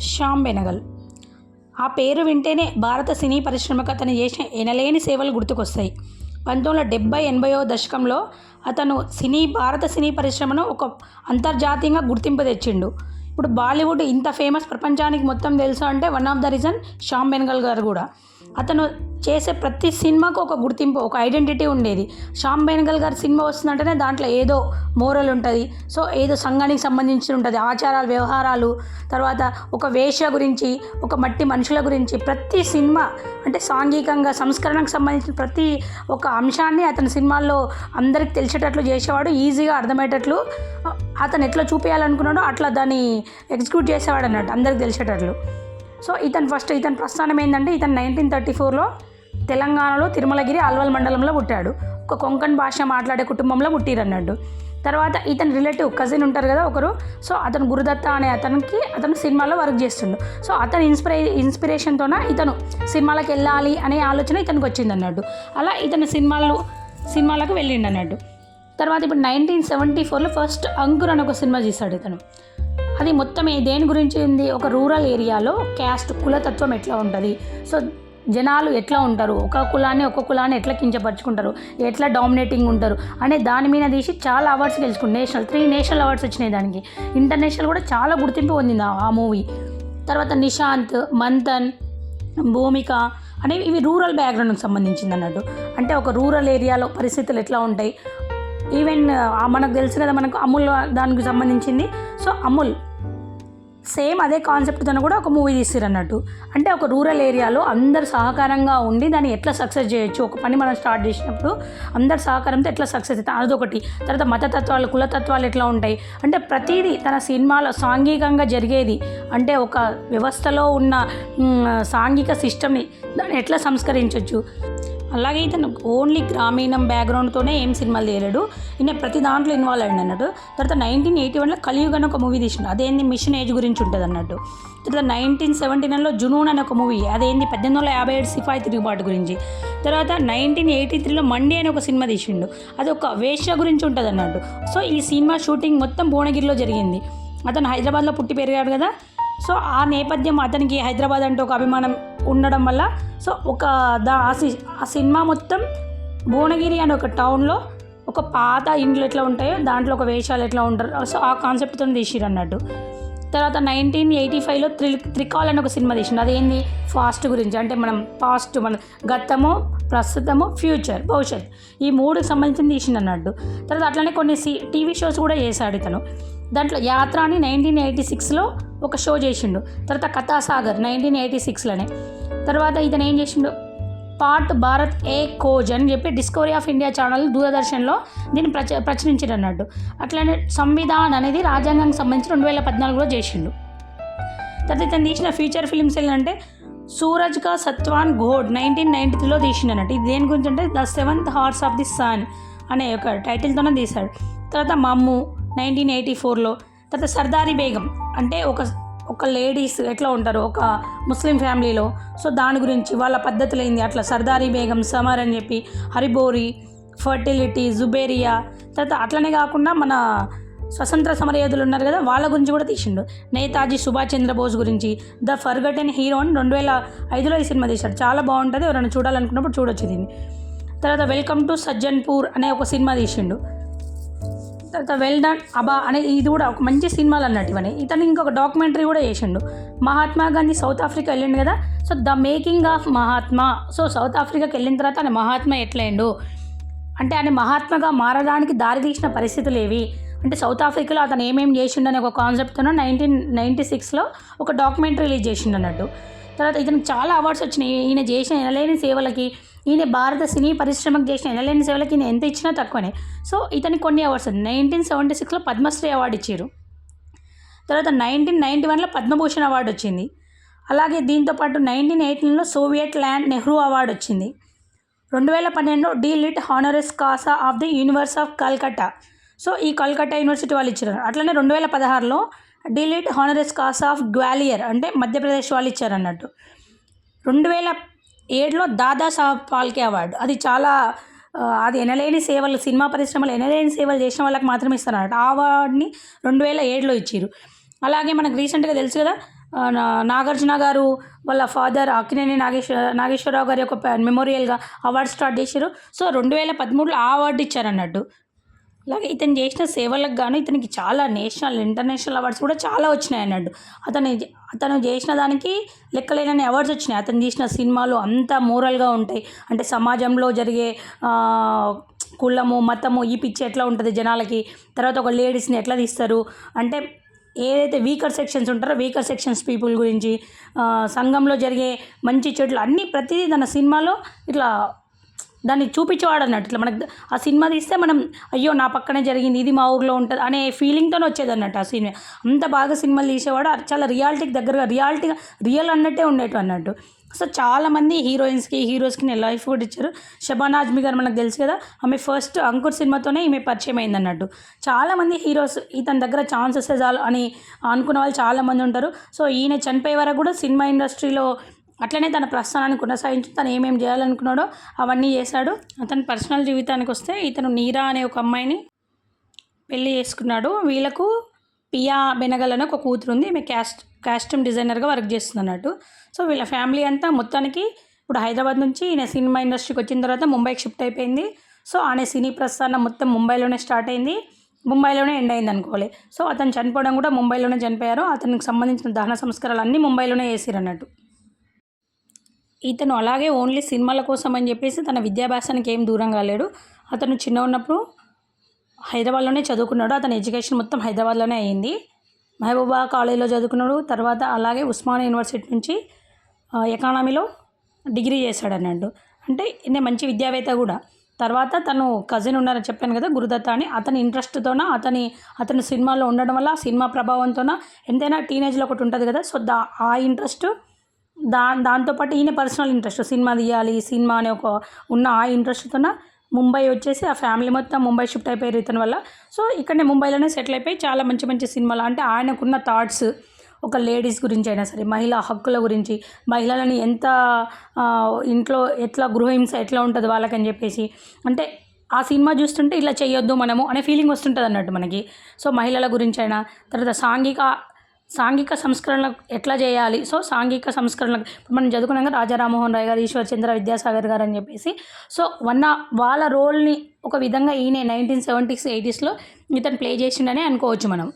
శ్యామ్ బెనగల్ ఆ పేరు వింటేనే భారత సినీ పరిశ్రమకు అతను చేసిన ఎనలేని సేవలు గుర్తుకొస్తాయి. పంతొమ్మిది వందల డెబ్బై ఎనభైవ దశకంలో అతను సినీ భారత సినీ పరిశ్రమను ఒక అంతర్జాతీయంగా గుర్తింపు తెచ్చిండు. ఇప్పుడు బాలీవుడ్ ఇంత ఫేమస్ ప్రపంచానికి మొత్తం తెలుసు అంటే one of the reason Shyam Benegal గారు కూడా. అతను చేసే ప్రతి సినిమాకు ఒక గుర్తింపు ఒక ఐడెంటిటీ ఉండేది. శ్యామ్ బెనగల్ గారి సినిమా వస్తుందంటేనే దాంట్లో ఏదో మోరల్ ఉంటుంది. సో ఏదో సంఘానికి సంబంధించి ఉంటుంది. ఆచారాలు వ్యవహారాలు తర్వాత ఒక వేష గురించి ఒక మట్టి మనుషుల గురించి ప్రతి సినిమా అంటే సాంఘికంగా సంస్కరణకు సంబంధించిన ప్రతి ఒక అంశాన్ని అతని సినిమాల్లో అందరికి తెలిసేటట్లు చేసేవాడు ఈజీగా అర్థమయ్యేటట్లు అతను ఎట్లా చూపించాలనుకున్నాడో అట్లా దాన్ని ఎగ్జిక్యూట్ చేసేవాడు అన్నట్టు అందరికి తెలిసేటట్లు. సో ఇతను ఫస్ట్ ఇతని ప్రస్థానం ఏంటంటే ఇతను నైన్టీన్ థర్టీ ఫోర్లో తెలంగాణలో తిరుమలగిరి అల్వల్ మండలంలో పుట్టాడు. ఒక కొంకణ్ భాష మాట్లాడే కుటుంబంలో పుట్టిరన్నాడు. తర్వాత ఇతని రిలేటివ్ కజిన్ ఉంటారు కదా ఒకరు. సో అతను గురుదత్త అనే అతనికి అతను సినిమాలో వర్క్ చేస్తుండు. సో అతని ఇన్స్పిరే ఇన్స్పిరేషన్తోన ఇతను సినిమాలకు వెళ్ళాలి అనే ఆలోచన ఇతనికి వచ్చింది అన్నట్టు అలా ఇతను సినిమాలు సినిమాలకు వెళ్ళిండు తర్వాత ఇప్పుడు నైన్టీన్ సెవెంటీ ఫోర్లో ఫస్ట్ అంకుర్ అని ఒక సినిమా చేశాడు ఇతను. అది మొత్తం దేని గురించి ఉంది? ఒక రూరల్ ఏరియాలో క్యాస్ట్ కులతత్వం ఎట్లా ఉంటుంది? సో జనాలు ఎట్లా ఉంటారు? ఒక కులాన్ని ఒక కులాన్ని ఎట్లా కించపరుచుకుంటారు? ఎట్లా డామినేటింగ్ ఉంటారు? అనే దాని మీద తీసి చాలా అవార్డ్స్ గెలుచుకుంది నేషనల్ త్రీ నేషనల్ అవార్డ్స్ వచ్చినాయి దానికి. ఇంటర్నేషనల్ కూడా చాలా గుర్తింపు పొందింది ఆ- మూవీ తర్వాత నిశాంత్ మంతన్ భూమిక అనేవి ఇవి రూరల్ బ్యాక్గ్రౌండ్కి సంబంధించింది అన్నట్టు. అంటే ఒక రూరల్ ఏరియాలో పరిస్థితులు ఎట్లా ఉంటాయి? ఈవెన్ మనకు తెలుసు కదా మనకు అమూల్ దానికి సంబంధించింది. సో అమూల్ సేమ్ అదే కాన్సెప్ట్తో కూడా ఒక మూవీ తీస్తారు అన్నట్టు. అంటే ఒక రూరల్ ఏరియాలో అందరు సహకారంగా ఉండి దాన్ని ఎట్లా సక్సెస్ చేయొచ్చు ఒక పని మనం స్టార్ట్ చేసినప్పుడు అందరు సహకారంతో ఎట్లా సక్సెస్ అవుతాయి అదొకటి. తర్వాత మతతత్వాలు కులతత్వాలు ఎట్లా ఉంటాయి? అంటే ప్రతిదీ తన సినిమాలో సాంఘికంగా జరిగేది. అంటే ఒక వ్యవస్థలో ఉన్న సాంఘిక సిస్టమ్ని దాన్ని ఎట్లా సంస్కరించవచ్చు అలాగే ఇతను ఓన్లీ గ్రామీణం బ్యాక్గ్రౌండ్తోనే ఏం సినిమాలు తీయలేడు. ఈయన ప్రతి దాంట్లో ఇన్వాల్వ్ అయ్యింది అన్నట్టు తర్వాత నైన్టీన్ ఎయిటీ వన్లో కలియుగ్ అని ఒక మూవీ తీసిండు. అదేంది మిషన్ ఏజ్ గురించి ఉంటుంది అన్నట్టు తర్వాత నైన్టీన్ సెవెంటీ నైన్లో జునూన్ అని ఒక మూవీ అదేంది పద్దెనిమిది వందల యాభై ఏడు సిఫాయి తిరుగుబాటు గురించి. తర్వాత నైన్టీన్ ఎయిటీ త్రీలో మండే అని ఒక సినిమా తీసిండు. అది ఒక వేశ్య గురించి ఉంటుంది అన్నట్టు సో ఈ సినిమా షూటింగ్ మొత్తం భువనగిరిలో జరిగింది. అతను హైదరాబాద్లో పుట్టి పెరిగాడు కదా. సో ఆ నేపథ్యం అతనికి హైదరాబాద్ అంటే ఒక అభిమానం ఉండడం వల్ల సో ఒక దా ఆ సి- ఆ సినిమా మొత్తం భువనగిరి అనే ఒక టౌన్లో ఒక పాత ఇండ్లు ఎట్లా ఉంటాయో దాంట్లో ఒక వేషాలు ఎట్లా ఉంటారు సో ఆ కాన్సెప్ట్తో తీసిరు అన్నట్టు. తర్వాత నైన్టీన్ ఎయిటీ ఫైవ్లో త్రి త్రికాల్ అని ఒక సినిమా తీసిండు అదేంది? ఫాస్ట్ గురించి. అంటే మనం పాస్ట్ మన గతము ప్రస్తుతము ఫ్యూచర్ భవిష్యత్. ఈ మూడుకి సంబంధించిన తీసిండు అన్నట్టు. తర్వాత అట్లనే కొన్ని సి టీవీ షోస్ కూడా చేశాడు ఇతను. దాంట్లో యాత్ర అని నైన్టీన్ ఎయిటీ సిక్స్లో ఒక షో చేసిండు. తర్వాత కథాసాగర్ నైన్టీన్ ఎయిటీ సిక్స్లోనే తర్వాత ఇతను ఏం చేసిండు? పార్ట్ భారత్ ఏ కోజ్ అని చెప్పి డిస్కవరీ ఆఫ్ ఇండియా ఛానల్ దూరదర్శన్లో దీన్ని ప్రచ ప్రచురించారు అన్నట్టు. అట్లనే సంవిధాన్ అనేది రాజ్యాంగానికి సంబంధించి రెండు వేల పద్నాలుగులో చేసిండు. తర్వాత ఇతను తీసిన ఫీచర్ ఫిల్మ్స్ ఏంటంటే సూరజ్ కా సత్వాన్ ఘోడ్ నైన్టీన్ నైన్టీ త్రీలో తీసిండు అన్నట్టు. ఇది దేని గురించి అంటే the seventh horse of the sun అనే ఒక టైటిల్తోనే తీశాడు. తర్వాత మమ్ము నైన్టీన్ ఎయిటీ ఫోర్లో. తర్వాత సర్దారీ బేగం అంటే ఒక ఒక లేడీస్ ఎట్లా ఉంటారు ఒక ముస్లిం ఫ్యామిలీలో. సో దాని గురించి వాళ్ళ పద్ధతులు ఏంది? అట్లా సర్దారీ బేగం సమర్ అని చెప్పి హరిబోరి ఫర్టిలిటీ జుబేరియా తర్వాత అట్లనే కాకుండా మన స్వతంత్ర సమరయోధులు ఉన్నారు కదా వాళ్ళ గురించి కూడా తీసిండు. నేతాజీ సుభాష్ చంద్రబోస్ గురించి ద ఫర్గటెన్ హీరో అని రెండు వేల ఐదులో ఈ సినిమా తీశాడు చాలా బాగుంటుంది ఎవరైనా చూడాలనుకున్నప్పుడు చూడొచ్చు దీన్ని. తర్వాత వెల్కమ్ టు సజ్జన్పూర్ అనే ఒక సినిమా తీసిండు. తర్వాత వెల్ డన్ అబా అనే ఇది కూడా ఒక మంచి సినిమాలు అన్నట్టు ఇవన్నీ. ఇతను ఇంకొక డాక్యుమెంటరీ కూడా చేసిండు. మహాత్మా గాంధీ సౌత్ ఆఫ్రికా వెళ్ళిండు కదా? So the making of Mahatma. So South ఆఫ్రికాకి వెళ్ళిన తర్వాత ఆయన మహాత్మా ఎట్లయిండు? అంటే ఆయన మహాత్మగా మారడానికి దారి తీసిన పరిస్థితులు ఏవి? అంటే సౌత్ ఆఫ్రికాలో అతను ఏమేమి చేసిండు అనే ఒక కాన్సెప్ట్తో నైన్టీన్ నైంటీ సిక్స్లో ఒక డాక్యుమెంటరీ రిలీజ్ చేసిండు అన్నట్టు. తర్వాత ఇతనికి చాలా అవార్డ్స్ వచ్చినాయి. ఈయన చేసిన ఎనలేని సేవలకి ఈయన భారత సినీ పరిశ్రమకు చేసిన ఎనలేని సేవలకి ఈయన ఎంత ఇచ్చినా తక్కువనే. సో ఇతనికి కొన్ని అవార్డ్స్ నైన్టీన్ సెవెంటీ సిక్స్లో పద్మశ్రీ అవార్డు ఇచ్చారు. తర్వాత నైన్టీన్ నైంటీ వన్లో పద్మభూషణ్ అవార్డు వచ్చింది. అలాగే దీంతోపాటు నైన్టీన్ ఎయిటీన్లో సోవియట్ ల్యాండ్ నెహ్రూ అవార్డు వచ్చింది. రెండు వేల పన్నెండులో D Lit honoris causa of the university of Calcutta. So ఈ కల్కట్టా యూనివర్సిటీ వాళ్ళు ఇచ్చారు. అట్లనే రెండు వేల పదహారులో D Lit honoris causa of Gwalior అంటే మధ్యప్రదేశ్ వాళ్ళు ఇచ్చారన్నట్టు. రెండు వేల ఏడులో దాదా సాహెబ్ ఫాల్కే అవార్డు. అది చాలా అది ఎనలేని సేవలు సినిమా పరిశ్రమలో ఎనలేని సేవలు చేసిన వాళ్ళకి మాత్రమే ఇస్తారన్నట్టు. ఆ అవార్డుని రెండు వేల ఏడులో ఇచ్చారు అలాగే మనకు రీసెంట్గా తెలుసు కదా నా- నాగార్జున గారు వాళ్ళ ఫాదర్ అక్కినేని నాగేశ్వర నాగేశ్వరరావు గారి యొక్క మెమోరియల్గా అవార్డు స్టార్ట్ చేశారు సో రెండు వేల పదమూడులో ఆ అవార్డు ఇచ్చారన్నట్టు. అలాగే ఇతను చేసిన సేవలకు గాను ఇతనికి చాలా నేషనల్ ఇంటర్నేషనల్ అవార్డ్స్ కూడా చాలా వచ్చినాయి అన్నట్టు అతను అతను చేసిన దానికి లెక్కలేనని అవార్డ్స్ వచ్చినాయి. అతను చేసిన సినిమాలు అంతా మోరల్గా ఉంటాయి. అంటే సమాజంలో జరిగే కులము మతము ఈ పిచ్చి ఎట్లా ఉంటుంది జనాలకి? తర్వాత ఒక లేడీస్ని ఎట్లా తీస్తారు? అంటే ఏదైతే వీకర్ సెక్షన్స్ ఉంటారో వీకర్ సెక్షన్స్ పీపుల్ గురించి సంఘంలో జరిగే మంచి చెట్లు అన్నీ ప్రతిదీ తన సినిమాలో ఇట్లా దాన్ని చూపించేవాడు అన్నట్టు ఇట్లా మనకు ఆ సినిమా తీస్తే మనం అయ్యో నా పక్కనే జరిగింది ఇది మా ఊర్లో ఉంటుంది అనే ఫీలింగ్తోనే వచ్చేది అన్నట్టు ఆ సినిమా. అంత బాగా సినిమాలు తీసేవాడు. చాలా రియాలిటీకి దగ్గరగా రియాలిటీగా రియల్ అన్నట్టే ఉండేటు అన్నట్టు. సో చాలామంది హీరోయిన్స్కి హీరోస్కి నేను లైఫ్ కూడా ఇచ్చారు. షబానా ఆజ్మీ గారు మనకు తెలుసు కదా ఆమె ఫస్ట్ అంకుర్ సినిమాతోనే ఈమె పరిచయం అయింది అన్నట్టు చాలామంది హీరోస్ ఇతని దగ్గర ఛాన్స్ వస్తే చాలు అని అనుకున్న వాళ్ళు చాలామంది ఉంటారు. సో ఈయన చనిపోయే వరకు కూడా సినిమా ఇండస్ట్రీలో అట్లనే తన ప్రస్థానాన్ని కొనసాగించి తను ఏమేమి చేయాలనుకున్నాడో అవన్నీ చేశాడు. అతని పర్సనల్ జీవితానికి వస్తే ఇతను నీరా అనే ఒక అమ్మాయిని పెళ్ళి చేసుకున్నాడు. వీళ్ళకు పియా బెనగల్ అనే ఒక కూతురు ఉంది. ఈమె క్యాస్ట్ కాస్ట్యూమ్ డిజైనర్గా వర్క్ చేస్తుంది అన్నట్టు సో వీళ్ళ ఫ్యామిలీ అంతా మొత్తానికి ఇప్పుడు హైదరాబాద్ నుంచి ఈయన సినిమా ఇండస్ట్రీకి వచ్చిన తర్వాత ముంబైకి షిఫ్ట్ అయిపోయింది. సో ఆయన సినీ ప్రస్థానం మొత్తం ముంబైలోనే స్టార్ట్ అయింది. ముంబైలోనే ఎండ్ అయింది అనుకోవాలి. సో అతను చనిపోవడం కూడా ముంబైలోనే చనిపోయారు. అతనికి సంబంధించిన దహన సంస్కారాలు అన్నీ ముంబైలోనే చేసిరు అన్నట్టు ఇతను అలాగే ఓన్లీ సినిమాల కోసం అని చెప్పేసి తన విద్యాభ్యాసానికి ఏం దూరం కాలేడు. అతను చిన్న ఉన్నప్పుడు హైదరాబాద్లోనే చదువుకున్నాడు. అతని ఎడ్యుకేషన్ మొత్తం హైదరాబాద్లోనే అయ్యింది మహబూబా కాలేజీలో చదువుకున్నాడు. తర్వాత అలాగే ఉస్మానియా యూనివర్సిటీ నుంచి ఎకానమీలో డిగ్రీ చేశాడు అన్నాడు అంటే ఈయన మంచి విద్యావేత్త కూడా. తర్వాత తను కజిన్ ఉన్నారని చెప్పాను కదా గురుదత్త అని. అతని ఇంట్రెస్ట్తోన అతని అతను సినిమాలో ఉండడం వల్ల సినిమా ప్రభావంతోన ఎంతైనా టీనేజ్లో ఒకటి ఉంటుంది కదా. సో దా ఆ ఇంట్రెస్ట్ దా దాంతోపాటు ఈయన పర్సనల్ ఇంట్రెస్ట్ సినిమా తీయాలి సినిమా అనే ఒక ఉన్న ఆ ఇంట్రెస్ట్తోన ముంబై వచ్చేసి ఆ ఫ్యామిలీ మొత్తం ముంబై షిఫ్ట్ అయిపోయారు ఇతని వల్ల. సో ఇక్కడనే ముంబైలోనే సెటిల్ అయిపోయి చాలా మంచి మంచి సినిమాలు అంటే ఆయనకున్న థాట్స్ ఒక లేడీస్ గురించి అయినా సరే మహిళా హక్కుల గురించి మహిళలని ఎంత ఇంట్లో ఎట్లా గృహహింస ఎట్లా ఉంటుంది వాళ్ళకని చెప్పేసి. అంటే ఆ సినిమా చూస్తుంటే ఇలా చేయొద్దు మనము అనే ఫీలింగ్ వస్తుంటుంది అన్నట్టు మనకి. సో మహిళల గురించి అయినా తర్వాత సాంఘిక సాంఘిక సంస్కరణ ఎట్లా చేయాలి? సో సాంఘిక సంస్కరణ మనం చదువుకున్నాక రాజా రామ్మోహన్ రాయ్ గారు ఈశ్వర్ చంద్ర విద్యాసాగర్ గారు అని చెప్పేసి. సో వన్ వాళ్ళ రోల్ని ఒక విధంగా ఈయన నైన్టీన్ సెవెంటీస్ ఎయిటీస్లో ఇతను ప్లే చేసిండనే అనుకోవచ్చు మనం.